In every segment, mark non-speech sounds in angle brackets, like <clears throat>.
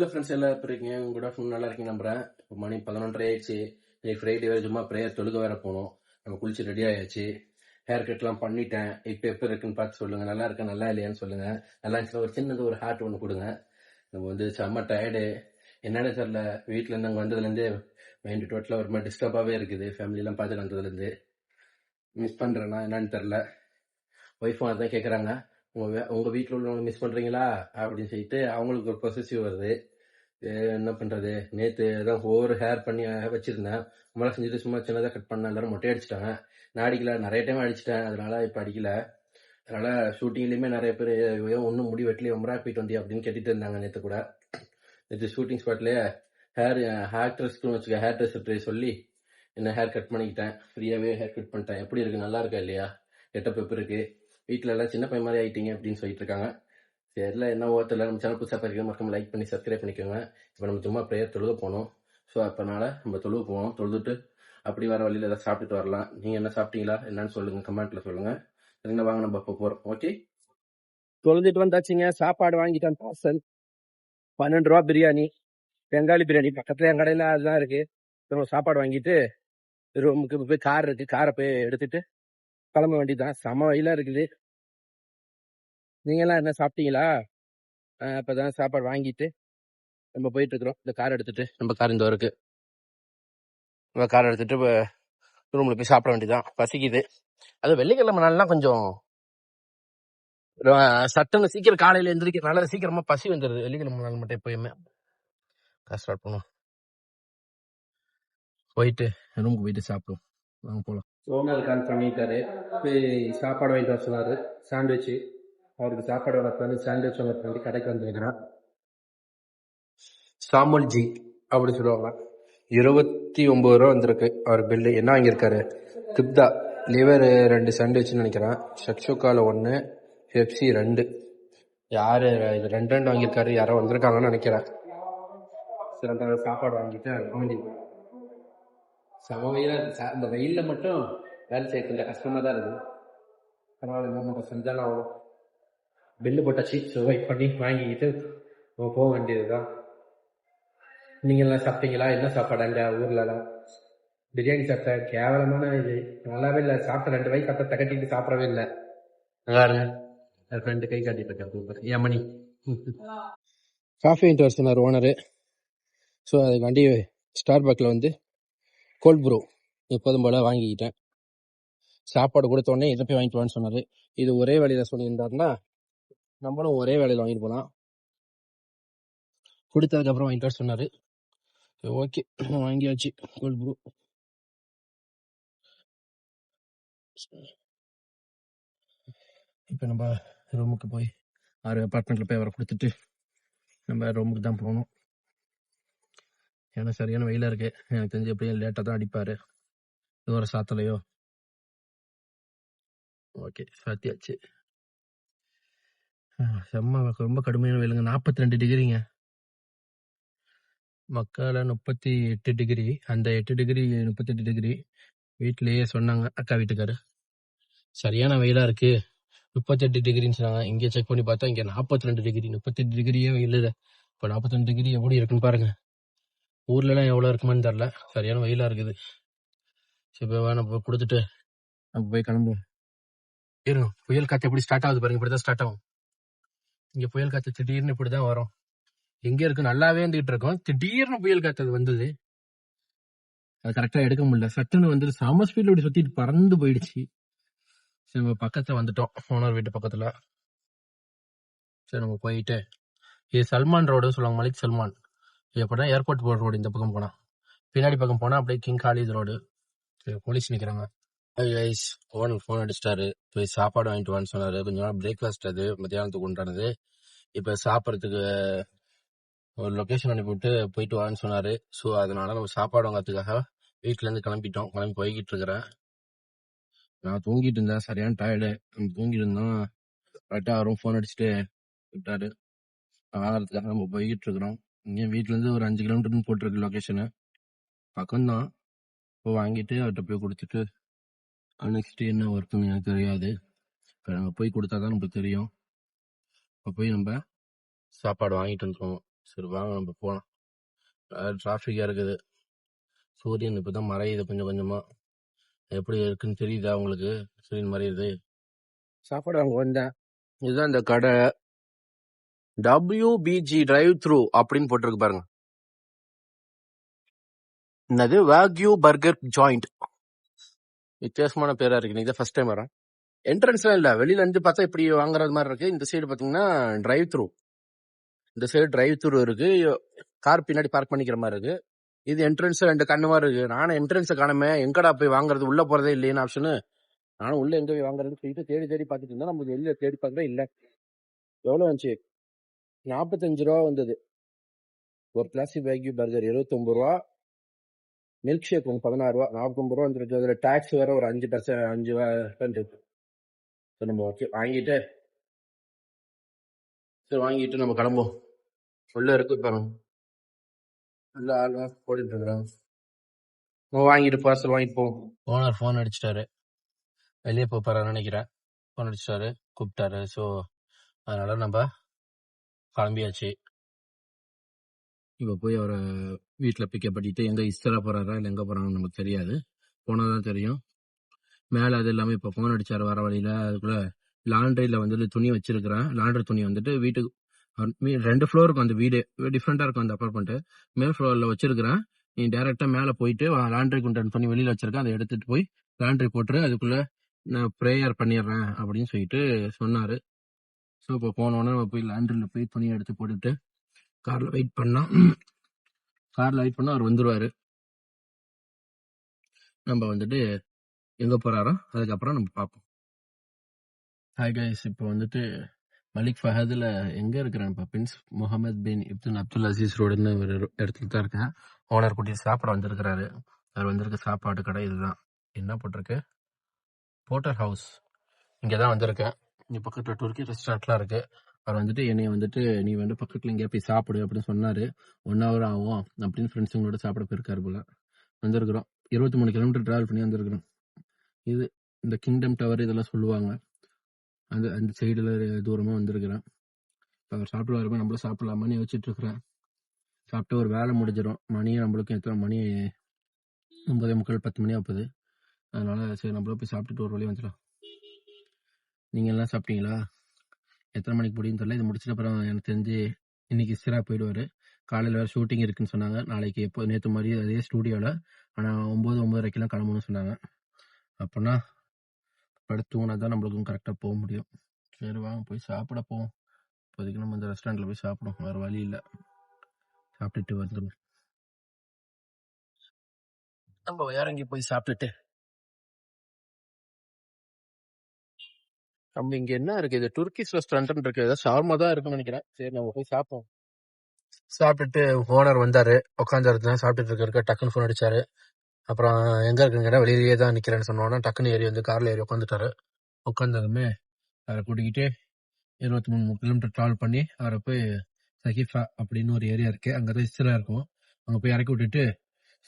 Hello friends எல்லாம் எப்படி இருக்கீங்க? குட் ஆஃப்டர்நூன் நல்லா இருக்கீங்க நம்புறேன். இப்போ மணி பதினொன்றரை ஆயிடுச்சு. இன்னைக்கு ஃப்ரைடே வேறு சும்மா ப்ரேயர் தொழுக வேற போகணும் நம்ம குளிச்சு ரெடி ஆயாச்சு. ஹேர் கட்லாம் பண்ணிட்டேன். இப்போ எப்போ இருக்குன்னு பார்த்து சொல்லுங்க. நல்லா இருக்கா நல்லா இல்லையான்னு சொல்லுங்க. நல்லா இருந்துச்சுன்னா ஒரு சின்னது ஒரு ஹார்ட் ஒன்று கொடுங்க. நம்ம வந்து செம்ம டயர்டு என்னென்ன தெரில வீட்டில் இருந்து அங்கே வந்ததுலேருந்தே மைண்ட் டோட்டலாக ஒரு மாதிரி டிஸ்டர்பாகவே இருக்குது. ஃபேமிலியெலாம் பார்த்துட்டு வந்ததுலேருந்து மிஸ் பண்ணுறேன்னா என்னன்னு தெரில ஒய்ஃபும் அதான் கேட்குறாங்க உங்கள் உங்கள் வீட்டில் உள்ளவங்க மிஸ் பண்ணுறீங்களா அப்படின்னு சொல்லிட்டு அவங்களுக்கு ஒரு பொசசிவ் வருது. என்ன பண்ணுறது நேற்று தான் ஓவர் ஹேர் பண்ணி வச்சுருந்தேன். மழை செஞ்சுட்டு சும்மா சின்னதாக கட் பண்ண எல்லாரும் மொட்டை அடிச்சிட்டாங்க. நான் அடிக்கல நிறைய டைம் அடிச்சிட்டேன். அதனால இப்போ அடிக்கல. அதனால ஷூட்டிங்லேயுமே நிறைய பேர் ஒன்றும் முடி வெட்டிலே உமரா போயிட்டு வந்தியா? அப்படின்னு கேட்டுட்டு இருந்தாங்க நேற்று கூட. நேற்று ஷூட்டிங் ஸ்பாட்லேயே ஹேர் ஹேர் ட்ரெஸ்க்கு வச்சுக்க ஹேர் ட்ரெஸ் சொல்லி என்ன ஹேர் கட் பண்ணிக்கிட்டேன். ஃப்ரீயாகவே ஹேர் கட் பண்ணிட்டேன். எப்படி இருக்கு? நல்லா இருக்கா இல்லையா? கெட்டப் எப்படி இருக்கு? வீட்டில் எல்லாம் சின்ன பையன் மாதிரி ஆயிட்டீங்க அப்படின்னு சொல்லிட்டு இருக்காங்க. தெரியல என்ன ஓட்டல நம்ம சேனல் புதுசாக பார்க்க மறக்காம லைக் பண்ணி சப்ஸ்கிரைப் பண்ணிக்கோங்க. இப்போ நம்ம சும்மா ப்ரேயர் தொழுக போனோம். ஸோ அப்பனால நம்ம தொழுக போவோம். தொழுதுட்டு அப்படி வர வழியில் ஏதாவது சாப்பிட்டுட்டு வரலாம். நீங்கள் என்ன சாப்பிட்டீங்களா? என்னன்னு சொல்லுங்க கமெண்ட்ல சொல்லுங்க. சரிங்களா வாங்க நம்ம இப்போ போகிறோம் ஓகே தொழுதுட்டு வந்தாச்சுங்க. சாப்பாடு வாங்கிட்டேன் பார்சல் பன்னெண்டு ரூபா பிரியாணி. பெங்காலி பிரியாணி. பக்கத்துல என் கடையில் அதுதான் இருக்கு. திரும்ப சாப்பாடு வாங்கிட்டு ரூமுக்கு போய் கார் இருக்கு. காரை போய் எடுத்துட்டு கிளம்ப வேண்டியதுதான். செம வெயிலா இருக்குது. நீங்க எல்லாம் என்ன சாப்பிட்டீங்களா? ஆஹ் இப்பதான் சாப்பாடு வாங்கிட்டு நம்ம போயிட்டுருக்குறோம். இந்த கார் எடுத்துகிட்டு நம்ம கார் இந்த இருக்கு நம்ம கார் எடுத்துகிட்டு ரூமில் போய் சாப்பிட வேண்டியதான் பசிக்குது. அது வெள்ளிக்கிழமை நாள்லாம் கொஞ்சம் ஆஹ் சட்டுன்னு சீக்கிரம் காலையில் எந்திரிக்கிறதுனால சீக்கிரமாக பசி வந்துடுது வெள்ளிக்கிழமை நாள் மட்டும் எப்பயுமே. ஸ்டார்ட் பண்ணுவோம். போயிட்டு ரூமுக்கு போயிட்டு சாப்பிடுவோம். வாங்க போகலாம் ஓனர் கால் பண்ணிட்டாரு போய் சாப்பாடு வாங்கிட்டு வர சொன்னாரு. சாண்ட்விச் அவருக்கு சாப்பாடு வளர்த்து வந்து சாண்ட்விச் வளர்த்து வந்து கடைக்கு வந்துருக்கிறான் சாமுல்ஜி அப்படி சொல்லுவாங்க. இருபத்தி ஒன்பது ரூபா வந்திருக்கு. அவர் பில்லு என்ன வாங்கியிருக்காரு? திப்தா. லிவர் ரெண்டு சாண்ட்விச்னு நினைக்கிறேன். ஷக்ஷுக்கால ஒன்று பெப்சி ரெண்டு. யார் இது ரெண்டு ரெண்டு வாங்கியிருக்காரு யாரோ வந்திருக்காங்கன்னு நினைக்கிறேன். சரி அந்த சாப்பாடு வாங்கிட்டு வேண்டியது செம வெயிலா இந்த வெயிலில் மட்டும் வேலை செய்யறதுல கஷ்டமாக தான் இருக்குது பரவாயில்ல நம்ம செஞ்சாலும் ஆகும் பில்லு போட்டாச்சு ஸோ வெயிட் பண்ணி வாங்கிக்கிட்டு போக வேண்டியதுதான். நீங்க எல்லாம் சாப்பிட்டீங்களா? என்ன சாப்பாடு அங்க ஊர்லலாம்? பிரியாணி சாப்பிட்டேன் கேவலமான இது. நல்லாவே இல்லை. சாப்பிட்ட ரெண்டு வாய் சாப்பிட்ட தகட்டிட்டு சாப்பிடவே இல்லை. நல்லா இருங்க என் ஃப்ரெண்டு கை காட்டிட்டு இருக்கேன் ஏன் மணி. காஃபி சொன்னார் ஓனரு ஸோ அதுக்கு வண்டி ஸ்டார் பாக்கில் வந்து கோல்ட் ப்ரூ எப்போதும் போல வாங்கிக்கிட்டேன். சாப்பாடு கொடுத்த உடனே இதை போய் வாங்கிட்டு வான்னு சொன்னாரு. இது ஒரே வேலையில சொல்லியிருந்தாருன்னா நம்மளும் ஒரே வேலையில் வாங்கிட்டு போகலாம் கொடுத்ததுக்கப்புறம் வாங்கிட்டு வர சொன்னார். ஓகே <clears throat> வாங்கியாச்சு. கோல்ட் ப்ரூ இப்போ நம்ம ரூமுக்கு போய் ஆறு அப்பார்ட்மெண்ட்டில் போய் அவரை கொடுத்துட்டு நம்ம ரூமுக்கு தான் போகணும். ஏன்னா சரியான வெயிலாக இருக்கு. எனக்கு தெரிஞ்சு எப்படியும் லேட்டாக தான் அடிப்பாரு. இது ஒரு சாத்தலையோ? ஓகே சாத்தியாச்சு. செம்ம ரொம்ப கடுமையான வெயிலுங்க. நாற்பத்தி ரெண்டு டிகிரிங்க. மக்கால முப்பத்தி எட்டு டிகிரி அந்த எட்டு டிகிரி முப்பத்தெட்டு டிகிரி. வீட்லயே சொன்னாங்க அக்கா வீட்டுக்காரு. சரியான வெயிலா இருக்கு. முப்பத்தெட்டு டிகிரின்னு சொன்னாங்க. இங்க செக் பண்ணி பார்த்தா இங்க நாற்பத்தி ரெண்டு டிகிரி முப்பத்தெட்டு டிகிரியே இல்லை இப்போ நாற்பத்தி ரெண்டு டிகிரி எப்படி இருக்குன்னு பாருங்க. ஊர்ல எல்லாம் எவ்வளவு இருக்குமான்னு தெரியல. சரியான வெயிலா இருக்குது. சரி போய் வா, நம்ம போய் கொடுத்துட்டு. நம்ம போய் கிளம்புவோம். இருங்க. புயல் காத்து எப்படி ஸ்டார்ட் ஆகுது பாருங்க. இப்படிதான் ஸ்டார்ட் ஆகும். இங்க புயல் காத்து திடீர்னு இப்படிதான் வரும். எங்க இருக்கு? நல்லாவே இருந்துகிட்டு இருக்கோம். திடீர்னு புயல் காத்து அது வந்தது. அது கரெக்டா எடுக்க முடியல. சட்டுன்னு வந்து செம ஸ்பீட்ல இப்படி சுத்திட்டு பறந்து போயிடுச்சு. சரி நம்ம பக்கத்துல வந்துட்டோம். ஓனர் வீட்டு பக்கத்துல. சரி நம்ம போயிட்டு. இது சல்மான் ரோடு சொல்லுவாங்க. மலிக் சல்மான். எப்படின்னா ஏர்போர்ட் போகிற ரோடு இந்த பக்கம் போனா. பின்னாடி பக்கம் போனா அப்படியே கிங் காலேஜ் ரோடு சரி போலீஸ் நிக்கிறாங்க. கைஸ் ஓனர் ஃபோன் அடிச்சிட்டாரு. போய் சாப்பாடு வாங்கிட்டு வான்னு சொன்னாரு. கொஞ்சம் நேரம் பிரேக்ஃபாஸ்ட் அது மத்தியானத்துக்கு உண்டானது. இப்ப சாப்பிட்றதுக்கு ஒரு லொக்கேஷன் அனுப்பிவிட்டு போயிட்டு வான்னு சொன்னாரு. ஸோ அதனால நம்ம சாப்பாடு வாங்கறதுக்காக வீட்ல இருந்து கிளம்பிட்டோம். கிளம்பி போய்கிட்டு இருக்கிறேன். நான் தூங்கிட்டு இருந்தேன். சரியான டயர்டு தூங்கிட்டு இருந்தோம். கரெக்டாக அவரும் ஃபோன் அடிச்சுட்டு விட்டாரு. வாங்குறதுக்காக நம்ம போய்கிட்டு இருக்கிறோம். இங்கே வீட்டிலேருந்து இருந்து ஒரு அஞ்சு கிலோமீட்டர்னு போட்டிருக்கு லொக்கேஷனு பக்கம்தான். இப்போ வாங்கிட்டு அவர்கிட்ட போய் கொடுத்துட்டு நெக்ஸ்ட் என்ன ஒர்க்குன்னு எனக்கு தெரியாது. இப்போ நம்ம போய் கொடுத்தா தான் நமக்கு தெரியும். இப்போ போய் நம்ம சாப்பாடு வாங்கிட்டு வந்துருவோம். சரி வாங்க நம்ம போகலாம் டிராஃபிக்காக இருக்குது. சூரியன் இப்போ தான் மறையுது கொஞ்சம் கொஞ்சமாக எப்படி இருக்குன்னு தெரியுதா உங்களுக்கு? சூரியன் மறையுது. சாப்பாடு வாங்க வந்தேன். இதுதான் இந்த கடை. டபிள்யூபிஜி டிரைவ் த்ரூ அப்படின்னு போட்டிருக்கு பாருங்க. என்னது? வேக்யூ பர்கர் ஜாயிண்ட் வித்தியாசமான பேரா இருக்கு. நீ ஃபர்ஸ்ட் டைம் வரேன் என்ட்ரன்ஸ்லாம் இல்லை. வெளியில இருந்து பார்த்தா இப்படி வாங்குறது மாதிரி இருக்கு. இந்த சைடு பார்த்தீங்கன்னா டிரைவ் த்ரூ இந்த சைடு டிரைவ் த்ரூ இருக்கு. கார் பின்னாடி பார்க் பண்ணிக்கிற மாதிரி இருக்கு. இது என்ட்ரன்ஸ் ரெண்டு கண்ணு மாதிரி இருக்கு. நானும் என்ட்ரன்ஸை காணமே. எங்கடா போய் வாங்குறது? உள்ள போறதே இல்லைன்னு ஆப்ஷனு நானும் உள்ள எங்க போய் வாங்குறது சொல்லிட்டு தேடி தேடி பார்த்துட்டு இருந்தா நம்ம வெளியில தேடி பார்க்கவே இல்லை. எவ்வளவு வந்துச்சு? நாற்பத்தஞ்சு ரூபா வந்தது. ஒரு கிளாசிக் வேக்யூ பர்கர் இருபத்தொம்பது ரூபா. மில்க் ஷேக் ஒன்று பதினாறு ரூபா நாற்பது ரூபா வந்துருக்கு அதுல டாக்ஸ் வேற ஒரு அஞ்சு பர்சன்ட் அஞ்சு percent இருக்கு. சரி நம்ம ஓகே வாங்கிட்டு சரி வாங்கிட்டு நம்ம கிளம்புவோம். உள்ள இருக்கு பாருங்க உள்ள ஆள் போட்டுட்டு இருக்கிறாங்க நம்ம வாங்கிட்டு பார்சல் வாங்கிட்டு போவோம் ஓனர் ஃபோன் அடிச்சிட்டாரு. வெளியே போறாருன்னு நினைக்கிறேன் ஃபோன் அடிச்சிட்டாரு கூப்பிட்டாரு. ஸோ அதனால நம்ம கிளம்பியாச்சு. இப்போ போய் அவரை வீட்டில் பிக்கப் பண்ணிட்டு எங்கே இஸ்தரா போகிறாரா இல்லை எங்கே போகிறாங்கன்னு நமக்கு தெரியாது. போனால் தான் தெரியும். மேலே அது இல்லாமல் இப்போ ஃபோன் அடித்தார் வர வழியில் அதுக்குள்ளே லாண்ட்ரியில் வந்துட்டு துணி வச்சிருக்கிறேன். லாண்ட்ரி துணி வந்துட்டு வீட்டுக்கு மீ- ரெண்டு ஃப்ளோருக்கு அந்த வீடு டிஃப்ரெண்ட்டாக இருக்கும் அந்த அப்பார்ட்மெண்ட்டு மேல் ஃப்ளோரில் வச்சிருக்கிறேன். நீ டேரெக்டாக மேலே போயிட்டு லாண்ட்ரி குண்டன் பண்ணி வெளியில் வச்சிருக்கேன். அதை எடுத்துகிட்டு போய் லாண்ட்ரி போட்டுரு அதுக்குள்ளே நான் ப்ரேயர் பண்ணிடுறேன் அப்படின்னு சொல்லிட்டு சொன்னார். ஸோ இப்போ போனோன்னே நம்ம போய் லாண்ட்ரியில் போய் துணியை எடுத்து போட்டுட்டு கார்ல வெயிட் பண்ணா கார்ல வெயிட் பண்ணா அவர் வந்துருவாரு. நம்ம வந்துட்டு எங்க போறாரோ அதுக்கப்புறம் நம்ம பார்ப்போம். ஹாய் கைஸ் இப்போ வந்துட்டு மலிக் ஃபஹத்ல எங்க இருக்கிறேன்? இப்போ பின்ஸ் முகமது பின் இப்துன் அப்துல் அசீஸ் ரோடுன்னு ஒரு இடத்துல தான் இருக்கேன். ஓனர் குட்டி சாப்பிட வந்திருக்கிறாரு. அவர் வந்திருக்க சாப்பாடு கடை இதுதான். என்ன போட்டிருக்கு? போட்டர் ஹவுஸ் இங்கே தான் வந்திருக்கேன். இங்கே பக்கத்தில் துருக்கி ரெஸ்டாரண்ட்லாம் இருக்குது அவர் வந்துட்டு என்னைய வந்துட்டு நீ வந்து பக்கத்தில் எங்கேயா போய் சாப்பிடு அப்படின்னு சொன்னாரு. ஒன் ஹவர் ஆகும் அப்படின்னு ஃப்ரெண்ட்ஸுங்களோட சாப்பிட போயிருக்காரு போல. வந்திருக்கிறோம். இருபத்தி மூணு கிலோமீட்டர் டிராவல் பண்ணி வந்திருக்கிறோம். இது இந்த கிங்டம் டவர் இதெல்லாம் சொல்லுவாங்க. அந்த அந்த சைடுல தூரமா வந்திருக்கிறேன். இப்போ அவர் சாப்பிட்டு வரும்போது நம்மளும் சாப்பிடலாமான்னு யோசிச்சுட்டு இருக்கிறேன் சாப்பிட்டு ஒரு வேலை முடிஞ்சிடும். மணியை நம்மளுக்கும் எத்தனை மணி? ஒன்பதே முக்கால் பத்து மணி ஆகுது. அதனால சரி நம்மளும் போய் சாப்பிட்டுட்டு ஒரு வழி வந்துடலாம். நீங்க எல்லாம் சாப்பிட்டீங்களா? எத்தனை மணிக்கு முடியும்னு தெரியல. இது முடிச்சிட்ட அப்புறம் எனக்கு தெரிஞ்சு இன்னைக்கு சிறா போயிடுவார். காலையில் வேறு ஷூட்டிங் இருக்குன்னு சொன்னாங்க. நாளைக்கு எப்போ நேற்று மாதிரி அதே ஸ்டூடியோவில் ஆனால் ஒம்பது ஒம்பதரைக்கெல்லாம் கிளம்பணும்னு சொன்னாங்க. அப்போனா படுத்து தூங்கினா தான் நம்மளுக்கும் கரெக்டாக போக முடியும். சரி வாங்க போய் சாப்பிட போவோம் இப்போதைக்கு நம்ம இந்த ரெஸ்டாரண்ட்டில் போய் சாப்பிடுவோம். வேறு வழி இல்லை. சாப்பிட்டுட்டு வந்துடும் நம்ம இறங்கி போய் சாப்பிட்டுட்டு நம்ம இங்க என்ன இருக்கு? இது துர்க்கிஷ் ரெஸ்டாரண்ட் இருக்கு. ஏதாவது ஷவர்மா தான் இருக்குன்னு நினைக்கிறேன். சரி நம்ம போய் சாப்பிடுவோம். சாப்பிட்டுட்டு ஓனர் வந்தாரு. உட்காந்துருந்தேன் சாப்பிட்டுட்டு இருக்க டக்குன்னு ஃபோன் அடிச்சாரு. அப்புறம் எங்க இருக்குன்னு வெளியிலேயே தான் நிக்கிறேன்னு சொன்னோன்னா டக்குன்னு ஏறி வந்து கார்ல ஏறி உட்காந்துட்டாரு உட்காந்ததுமே அவரை கூட்டிக்கிட்டு இருபத்தி மூணு கிலோமீட்டர் ட்ராவல் பண்ணி அவரை போய் சகிஃபா அப்படின்னு ஒரு ஏரியா இருக்கு. அங்கதான் இஸ்ரா இருக்கும். அங்க போய் இறக்கி விட்டுட்டு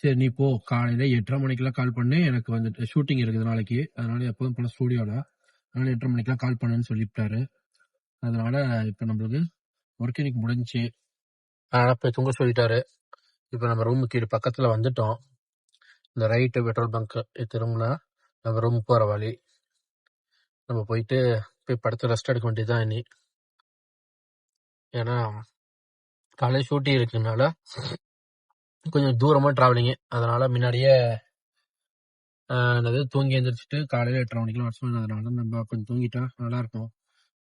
சரி நீ போ. காலையில எட்டரை மணிக்கெல்லாம் கால் பண்ணி. எனக்கு வந்துட்டு ஷூட்டிங் இருக்குது நாளைக்கு. அதனால எப்போதும் போல ஸ்டூடியோல அதனால எட்டரை மணிக்கெல்லாம் கால் பண்ணுன்னு சொல்லிவிட்டாரு அதனால இப்போ நம்மளுக்கு ஒர்க் இன்னைக்கு அதனால் போய் தூங்க சொல்லிட்டாரு. இப்போ நம்ம ரூமுக்கு இது பக்கத்தில் வந்துட்டோம். இந்த ரைட்டு பெட்ரோல் பங்க் திரும்பினா நம்ம ரூம் போகிற வழி. நம்ம போயிட்டு போய் படத்தை ரெஸ்ட் எடுக்க வேண்டியதுதான் இனி. ஏன்னா காலையில் ஷூட்டிங் இருக்குனால கொஞ்சம் தூரமாக ட்ராவலிங்கு அதனால் முன்னாடியே என்னது தூங்கி எழுந்திரிச்சிட்டு காலையில் எட்டரை மணிக்கெல்லாம் வர சொன்னதுனால நம்ம கொஞ்சம் தூங்கிட்டா நல்லா இருக்கும்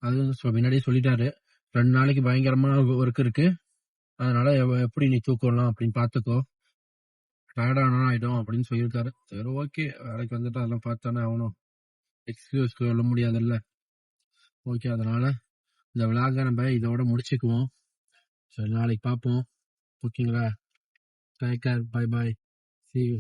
அது முன்னாடியே சொல்லிட்டாரு. ரெண்டு நாளைக்கு பயங்கரமான ஒர்க் இருக்கு. அதனால எப்படி நீ தூக்கலாம் அப்படின்னு பார்த்துக்கோ டயர்டானா ஆயிடும் அப்படின்னு சொல்லியிருக்காரு. சரி ஓகே வேலைக்கு வந்துட்டு அதெல்லாம் பார்த்தானே ஆகணும். எக்ஸ்கியூஸ் சொல்ல முடியாதுல்ல. ஓகே அதனால இந்த விழாக நம்ம இதோட முடிச்சுக்குவோம். சரி நாளைக்கு பார்ப்போம். ஓகேங்களா take care bye bye see you